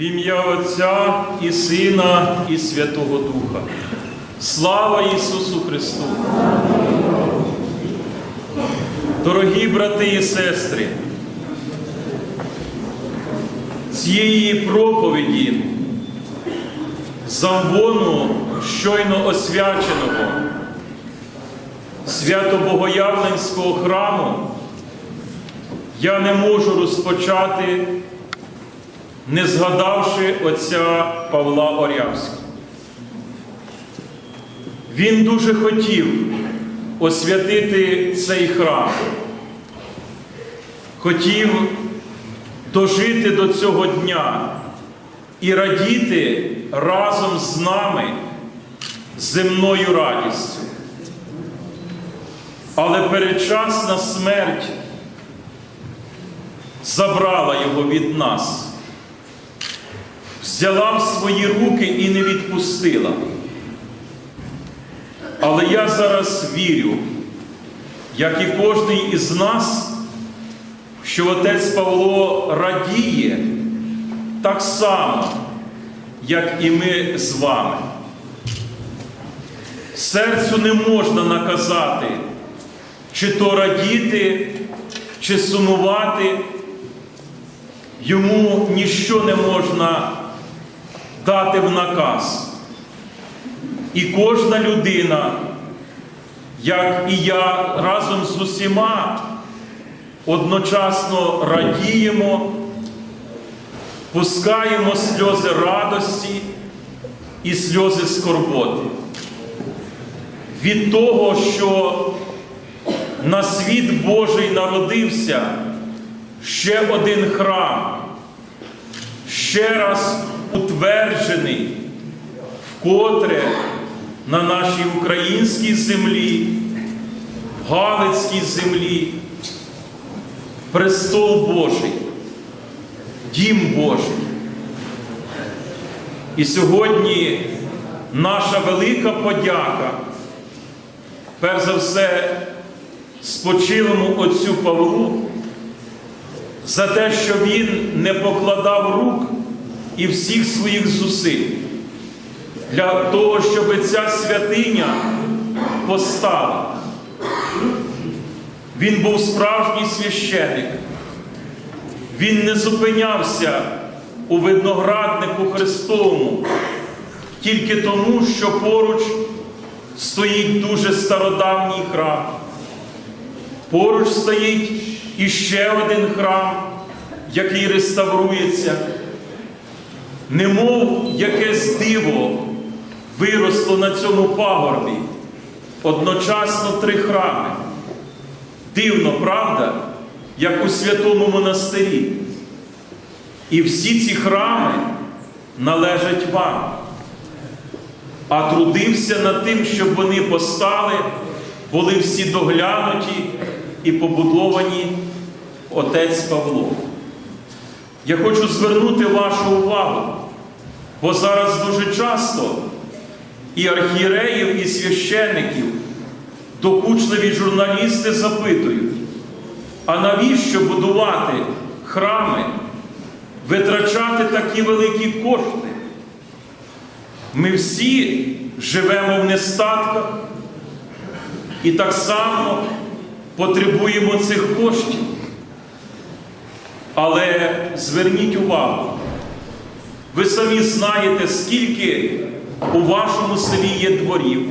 В ім'я Отця і Сина, і Святого Духа. Слава Ісусу Христу! Дорогі брати і сестри, цієї проповіді замвону щойно освяченого Свято-Богоявленського храму я не можу розпочати, не згадавши отця Павла Орявського. Він дуже хотів освятити цей храм, хотів дожити до цього дня і радіти разом з нами земною радістю. Але передчасна смерть забрала його від нас, взяла в свої руки і не відпустила. Але я зараз вірю, як і кожен із нас, що отець Павло радіє так само, як і ми з вами. Серцю не можна наказати, чи то радіти, чи сумувати. Йому ніщо не можна дати в наказ. І кожна людина, як і я, разом з усіма одночасно радіємо, пускаємо сльози радості і сльози скорботи. Від того, що на світ Божий народився ще один храм, ще раз утверджений, вкотре на нашій українській землі, в Галицькій землі, престол Божий, дім Божий. І сьогодні наша велика подяка, перш за все, спочилому отцю Павлу, за те, що він не покладав рук і всіх своїх зусиль для того, щоб ця святиня постала. Він був справжній священик. Він не зупинявся у винограднику Христовому тільки тому, що поруч стоїть дуже стародавній храм. Поруч стоїть іще один храм, який реставрується, немов якесь диво виросло на цьому пагорбі. Одночасно три храми. Дивно, правда, як у святому монастирі. І всі ці храми належать вам. А трудився над тим, щоб вони постали, були всі доглянуті і побудовані отець Павло. Я хочу звернути вашу увагу, бо зараз дуже часто і архієреїв, і священників докучливі журналісти запитують, а навіщо будувати храми, витрачати такі великі кошти? Ми всі живемо в нестатках і так само потребуємо цих коштів. Але зверніть увагу, ви самі знаєте, скільки у вашому селі є дворів,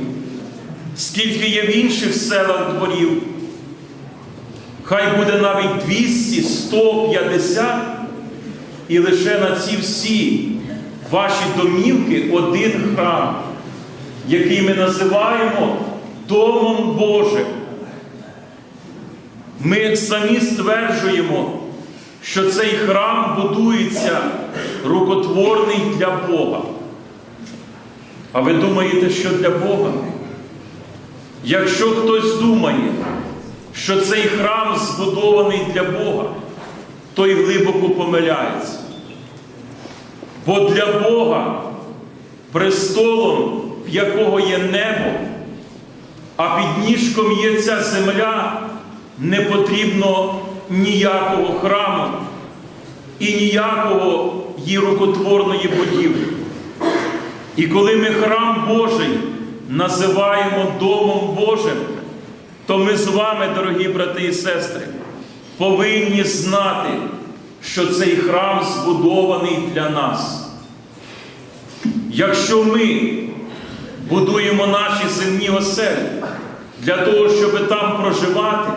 скільки є в інших селах дворів. Хай буде навіть 200, 150, і лише на ці всі ваші домівки один храм, який ми називаємо Домом Божим. Ми самі стверджуємо, що цей храм будується рукотворний для Бога. А ви думаєте, що для Бога? Якщо хтось думає, що цей храм збудований для Бога, той глибоко помиляється. Бо для Бога престолом, в якого є небо, а під ніжком є ця земля, не потрібно ніякого храму і ніякого рукотворної будівлі. І коли ми храм Божий називаємо Домом Божим, то ми з вами, дорогі брати і сестри, повинні знати, що цей храм збудований для нас. Якщо ми будуємо наші земні оселі для того, щоб там проживати,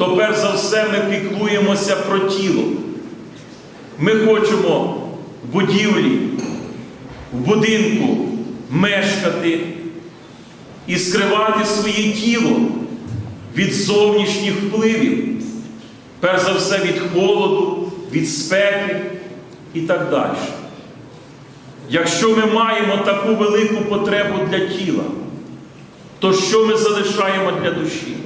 то перш за все ми піклуємося про тіло. Ми хочемо в будівлі, в будинку мешкати і скривати своє тіло від зовнішніх впливів, перш за все від холоду, від спеки і так далі. Якщо ми маємо таку велику потребу для тіла, то що ми залишаємо для душі?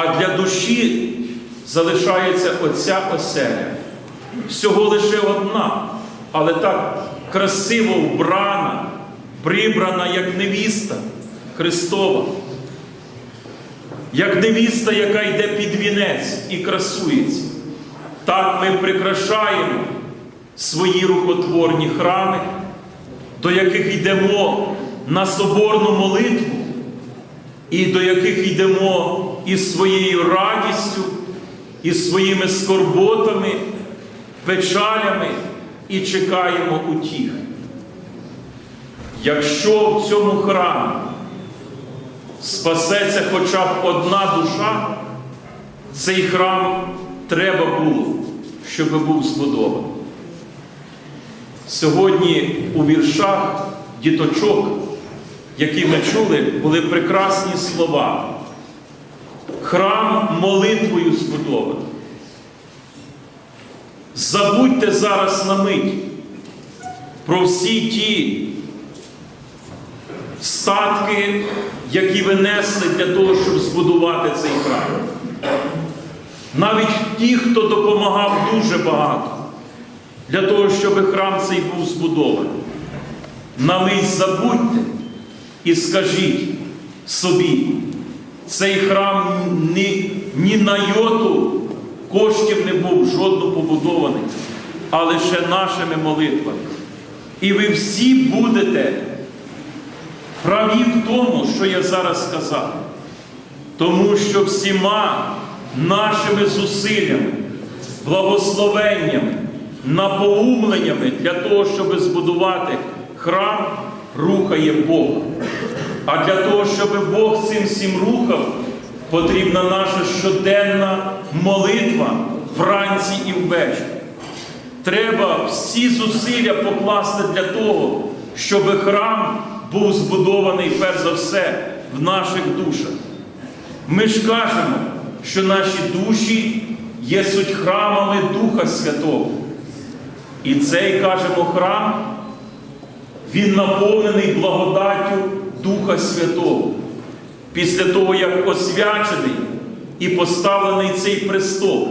А для душі залишається оця оселя. Всього лише одна, але так красиво вбрана, прибрана, як невіста Христова, як невіста, яка йде під вінець і красується. Так ми прикрашаємо свої рукотворні храми, до яких йдемо на соборну молитву, і до яких йдемо із своєю радістю, із своїми скорботами, печалями і чекаємо утіх. Якщо в цьому храмі спасеться хоча б одна душа, цей храм треба було, щоб був збудований. Сьогодні у віршах діточок, які ми чули, були прекрасні слова. Храм молитвою збудований. Забудьте зараз на мить про всі ті статки, які ви несли для того, щоб збудувати цей храм. Навіть ті, хто допомагав дуже багато для того, щоб храм цей був збудований. На мить забудьте і скажіть собі, цей храм ні, ні на йоту коштів не був жодно побудований, а лише нашими молитвами. І ви всі будете праві в тому, що я зараз сказав. Тому що всіма нашими зусиллями, благословеннями, напоумленнями для того, щоб збудувати храм, рухає Бог. А для того, щоб Бог цим всім рухав, потрібна наша щоденна молитва вранці і ввечері. Треба всі зусилля покласти для того, щоб храм був збудований перш за все в наших душах. Ми ж кажемо, що наші душі є суть храмами Духа Святого. І цей, кажемо, храм, він наповнений благодаттю Духа Святого. Після того, як освячений і поставлений цей престол,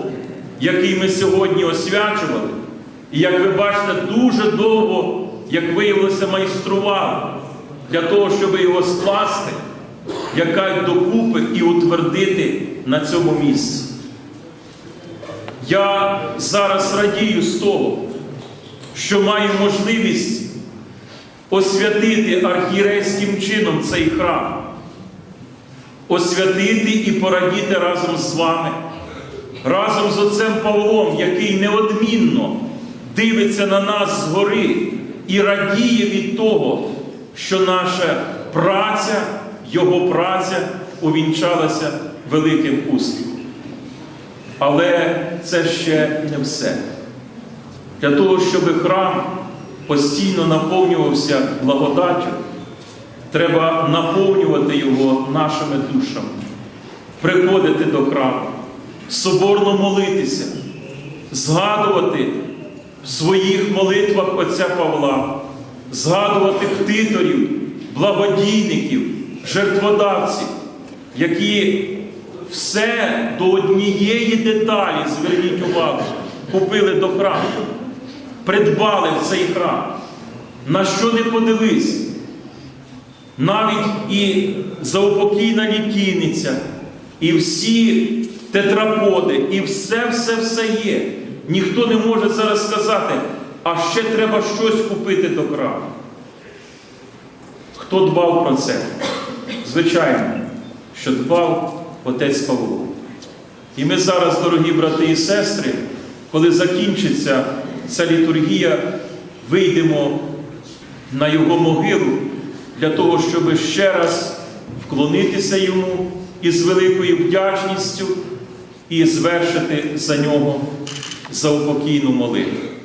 який ми сьогодні освячували, і як ви бачите, дуже довго, як виявилося, майстрували для того, щоб його скласти, яка докупи і утвердити на цьому місці. Я зараз радію з того, що маю можливість освятити архієрейським чином цей храм, освятити і порадіти разом з вами, разом з отцем Павлом, який неодмінно дивиться на нас згори і радіє від того, що наша праця, його праця увінчалася великим успіхом. Але це ще не все. Для того, щоб храм постійно наповнювався благодаттю, треба наповнювати його нашими душами, приходити до храму, соборно молитися, згадувати в своїх молитвах Отця Павла, згадувати ктиторів, благодійників, жертводавців, які все до однієї деталі, зверніть увагу, купили до храму, придбали в цей храм. На що не подивись, навіть і заупокійна літійниця, і всі тетраподи, і все-все-все є. Ніхто не може зараз сказати, а ще треба щось купити до краму. Хто дбав про це? Звичайно, що дбав отець Павло. І ми зараз, дорогі брати і сестри, коли закінчиться ця літургія, вийдемо на його могилу для того, щоб ще раз вклонитися йому із великою вдячністю і звершити за нього заупокійну молитву.